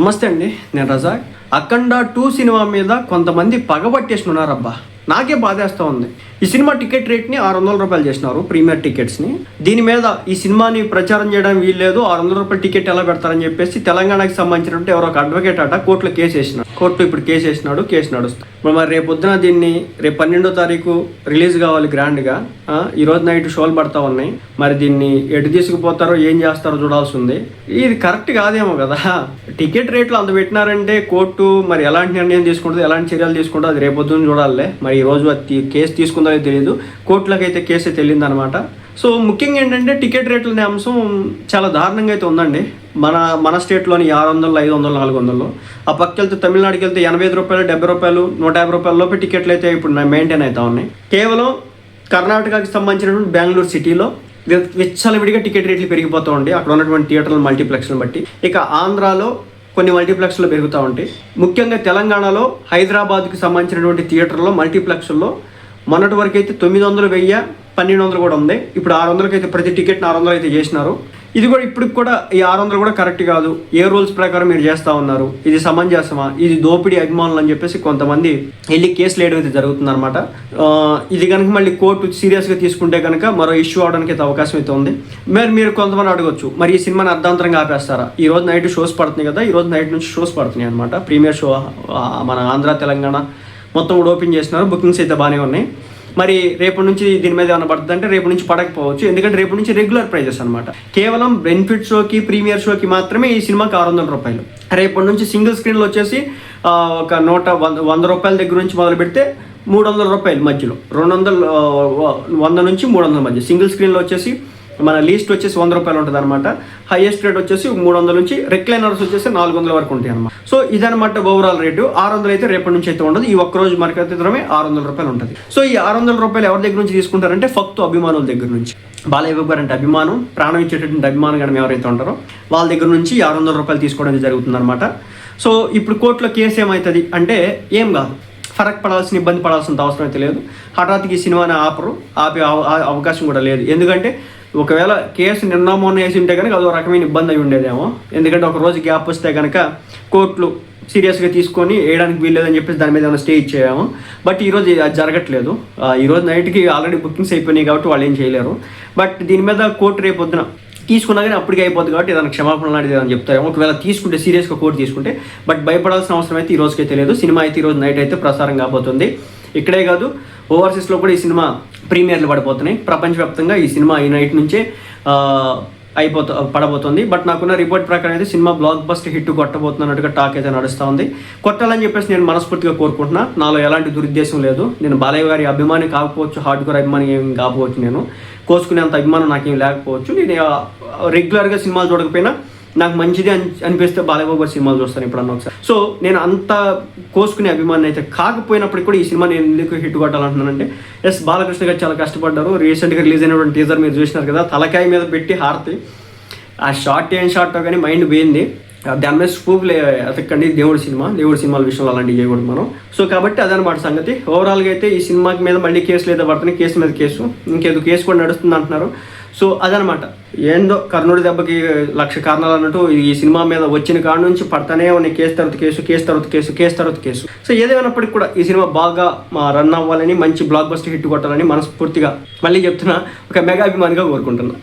నమస్తే అండి నేను రజాక్. అఖండ టూ సినిమా మీద కొంతమంది పగబట్టేసి ఉన్నారబ్బా నాకే బాధేస్తూ ఉంది. ఈ సినిమా టికెట్ రేట్ని ఆరు వందల రూపాయలు చేసినారు ప్రీమియర్ టికెట్స్ని. దీని మీద ఈ సినిమాని ప్రచారం చేయడం వీల్లేదు ఆరు వందల రూపాయల టికెట్ ఎలా పెడతారని చెప్పేసి తెలంగాణకి సంబంధించినటువంటి ఎవరో ఒక అడ్వకేట్ అట కోర్టులో కేసు వేసినాడు. కోర్టులో ఇప్పుడు కేసు వేసినాడు కేసు నడుస్తుంది. ఇప్పుడు మరి రేపు పొద్దున దీన్ని రేపు పన్నెండో తారీఖు రిలీజ్ కావాలి గ్రాండ్గా. ఈ రోజు నైట్ షోలు పడతా ఉన్నాయి. మరి దీన్ని ఎటు తీసుకుపోతారో ఏం చేస్తారో చూడాల్సి ఉంది. ఇది కరెక్ట్ కాదేమో కదా. టికెట్ రేట్లు అంత పెట్టినారంటే కోర్టు మరి ఎలాంటి నిర్ణయం తీసుకుంటుంది ఎలాంటి చర్యలు తీసుకుంటుంది అది రేపొద్దున చూడాలి మరి ఈ రోజు కేసు తీసుకుందా తెలియదు. కోర్టులకైతే అయితే కేసు అయితే సో ముఖ్యంగా ఏంటంటే టికెట్ రేట్లు అనే అంశం చాలా దారుణంగా అయితే ఉందండి. మన మన స్టేట్లోని ఆరు వందలు ఐదు వందలు నాలుగు వందలు ఆ పక్క వెళ్తే తమిళనాడుకి వెళ్తే ఎనభై ఐదు రూపాయలు డెబ్బై రూపాయలు నూట యాభై రూపాయల లోపే టికెట్లు అయితే ఇప్పుడు మెయింటైన్ అవుతా ఉన్నాయి. కేవలం కర్ణాటకకి సంబంధించినటువంటి బెంగళూరు సిటీలో విచ్చలవిడిగా టికెట్ రేట్లు పెరిగిపోతూ ఉంటాయి అక్కడ ఉన్నటువంటి థియేటర్ల మల్టీప్లెక్స్ని బట్టి ఇక ఆంధ్రాలో కొన్ని మల్టీప్లెక్స్లు పెరుగుతూ ఉంటాయి. ముఖ్యంగా తెలంగాణలో హైదరాబాద్కి సంబంధించినటువంటి థియేటర్లో మల్టీప్లెక్స్లో మొన్నటి వరకు అయితే తొమ్మిది వందలు వెయ్యి పన్నెండు వందలు కూడా ఉంది. ఇప్పుడు ఆరు వందలకి అయితే ప్రతి టికెట్ ఆరు వందలు అయితే చేసినారు. ఇది కూడా ఇప్పుడు కూడా ఈ ఆరు వందలు కూడా కరెక్ట్ కాదు. ఏ రూల్స్ ప్రకారం మీరు చేస్తూ ఉన్నారు? ఇది సమంజసమా? ఇది దోపిడీ అభిమానులు అని చెప్పేసి కొంతమంది వెళ్ళి కేసులు వేయడం అయితే జరుగుతుందన్నమాట ఇది కనుక మళ్ళీ కోర్టు సీరియస్గా తీసుకుంటే కనుక మరో ఇష్యూ అవడానికి అయితే అవకాశం అయితే ఉంది. మరి మీరు కొంతమంది అడగొచ్చు. మరి ఈ సినిమాని అర్ధాంతరంగా ఆపేస్తారా? ఈ రోజు నైట్ షోస్ పడుతున్నాయి కదా ఈ రోజు నైట్ నుంచి షోస్ పడుతున్నాయి అనమాట ప్రీమియర్ షో మన ఆంధ్ర తెలంగాణ మొత్తం కూడా ఓపెన్ చేస్తున్నారు. బుకింగ్స్ అయితే బాగానే ఉన్నాయి. మరి రేపు నుంచి దీని మీద ఏమైనా పడుతుంది అంటే రేపు నుంచి పడకపోవచ్చు. ఎందుకంటే రేపు నుంచి రెగ్యులర్ ప్రైజెస్ అనమాట కేవలం బెనిఫిట్ షోకి ప్రీమియర్ షోకి మాత్రమే ఈ సినిమాకి ఆరు వందల రూపాయలు. రేపటి నుంచి సింగిల్ స్క్రీన్లో వచ్చేసి ఒక నూట వంద వంద రూపాయల దగ్గర నుంచి మొదలు పెడితే మూడు వందల రూపాయలు మధ్యలో. రెండు వందల వంద నుంచి మూడు వందల మధ్య. సింగిల్ స్క్రీన్లో వచ్చేసి మన లీస్ట్ వచ్చేసి వంద రూపాయలు ఉంటుంది అనమాట హైయెస్ట్ రేట్ వచ్చేసి మూడు వందల నుంచి రెక్లైనర్స్ వచ్చేసి నాలుగు వందల వరకు ఉంటాయి అనమాట సో ఇదనమాట ఓవరాల్ రేటు ఆరు వందలు అయితే రేపటి నుంచి అయితే ఉండదు. ఈ ఒక్క రోజు మనకైతే ఆరు వందల రూపాయలు ఉంటుంది. సో ఈ ఆరు వందల రూపాయలు ఎవరి దగ్గర నుంచి తీసుకుంటారంటే ఫక్తు అభిమానుల దగ్గర నుంచి. బాలయ్య బాబు గారు అంటే అభిమానం ప్రాణం ఇచ్చేటటువంటి అభిమానం కానీ ఎవరైతే ఉంటారో వాళ్ళ దగ్గర నుంచి ఆరు వందల రూపాయలు తీసుకోవడం జరుగుతుంది అనమాట సో ఇప్పుడు కోర్టులో కేసు ఏమవుతుంది అంటే ఏం కాదు. ఫరక్ పడాల్సిన ఇబ్బంది పడాల్సిన అవసరం అయితే లేదు. హఠాత్తుగా ఈ సినిమాని ఆపరు. ఆపే అవ- అవకాశం కూడా లేదు. ఎందుకంటే ఒకవేళ కేసు నిన్న మొన్న వేసి ఉంటే కనుక అదో రకమైన ఇబ్బంది అయి ఉండేదేమో. ఎందుకంటే ఒక రోజు గ్యాప్ వస్తే కనుక కోర్టులు సీరియస్గా తీసుకొని వేయడానికి వీల్లేదని చెప్పేసి దాని మీద ఏమైనా స్టే ఇచ్చేయాము. బట్ ఈరోజు అది జరగట్లేదు. ఆ, ఈరోజు నైట్కి ఆల్రెడీ బుకింగ్స్ అయిపోయినాయి కాబట్టి వాళ్ళు ఏం చేయలేరు. బట్ దీని మీద కోర్టు రేపు పొద్దున తీసుకున్నా కానీ అప్పటికే అయిపోద్ది కాబట్టి ఏదైనా క్షమాపణ లాంటిది ఏదైనా చెప్తారు ఒకవేళ తీసుకుంటే సీరియస్గా కోర్టు తీసుకుంటే. బట్ భయపడాల్సిన అవసరం అయితే ఈ రోజుకైతే లేదు. సినిమా అయితే ఈరోజు నైట్ అయితే ప్రసారం కాబోతుంది. ఇక్కడే కాదు ఓవర్సీస్లో కూడా ఈ సినిమా ప్రీమియర్లు పడిపోతున్నాయి. ప్రపంచవ్యాప్తంగా ఈ సినిమా ఈ నైట్ నుంచే అయిపోతా పడబోతుంది. బట్ నాకున్న రిపోర్ట్ ప్రకారం అయితే సినిమా బ్లాక్ బస్ట్ హిట్ కొట్టబోతున్నట్టుగా టాక్ అయితే నడుస్తూ ఉంది. కొట్టాలని చెప్పేసి నేను మనస్ఫూర్తిగా కోరుకుంటున్నా. నాలో ఎలాంటి దురుద్దేశం లేదు. నేను బాలయ్య గారి అభిమాని కాకపోవచ్చు హార్డ్ కోర్ అభిమాని ఏం కాకపోవచ్చు నేను. కోసుకునేంత అభిమానం నాకేం లేకపోవచ్చు. నేను రెగ్యులర్గా సినిమాలు చూడకపోయినా నాకు మంచిది అని అనిపిస్తే బాలయ్య గారి సినిమాలు చూస్తాను ఎప్పుడన్నా ఒకసారి. సో నేను అంత కోసుకునే అభిమానం అయితే కాకపోయినప్పటికీ కూడా ఈ సినిమా నేను ఎందుకు హిట్ కొట్టాలంటున్నానంటే ఎస్ బాలకృష్ణ గారు చాలా కష్టపడ్డారు. రీసెంట్గా రిలీజ్ అయినటువంటి టీజర్ మీరు చూసినారు కదా తలకాయ మీద పెట్టి హారతి. ఆ షార్ట్ ఏం షార్ట్ కానీ మైండ్ పోయింది. దాని మీద స్కూప్ అతకండి దేవుడి సినిమా దేవుడి సినిమాల విషయంలో అలాంటివి చేయకూడదు మనం. సో కాబట్టి అదనమాట సంగతి. ఓవరాల్గా అయితే ఈ సినిమాకి మీద మళ్ళీ కేసులు ఏదో పడుతున్నాయి కేసు మీద కేసు. ఇంకేదో కేసు కూడా నడుస్తుంది అంటున్నారు. సో అదనమాట. ఏందో కర్ణుడి దెబ్బకి లక్ష కారణాలు అన్నట్టు ఈ సినిమా మీద వచ్చిన కాడ నుంచి పడతానే ఉన్నాయి. కేసు తర్వాత కేసు కేసు తర్వాత కేసు కేసు తర్వాత కేసు. సో ఏదేమైనప్పటికీ కూడా ఈ సినిమా బాగా మా రన్ అవ్వాలని మంచి బ్లాక్ బస్టర్ హిట్ కొట్టాలని మనస్ఫూర్తిగా మళ్ళీ చెప్తున్నా. ఒక మెగా అభిమానిగా కోరుకుంటున్నా.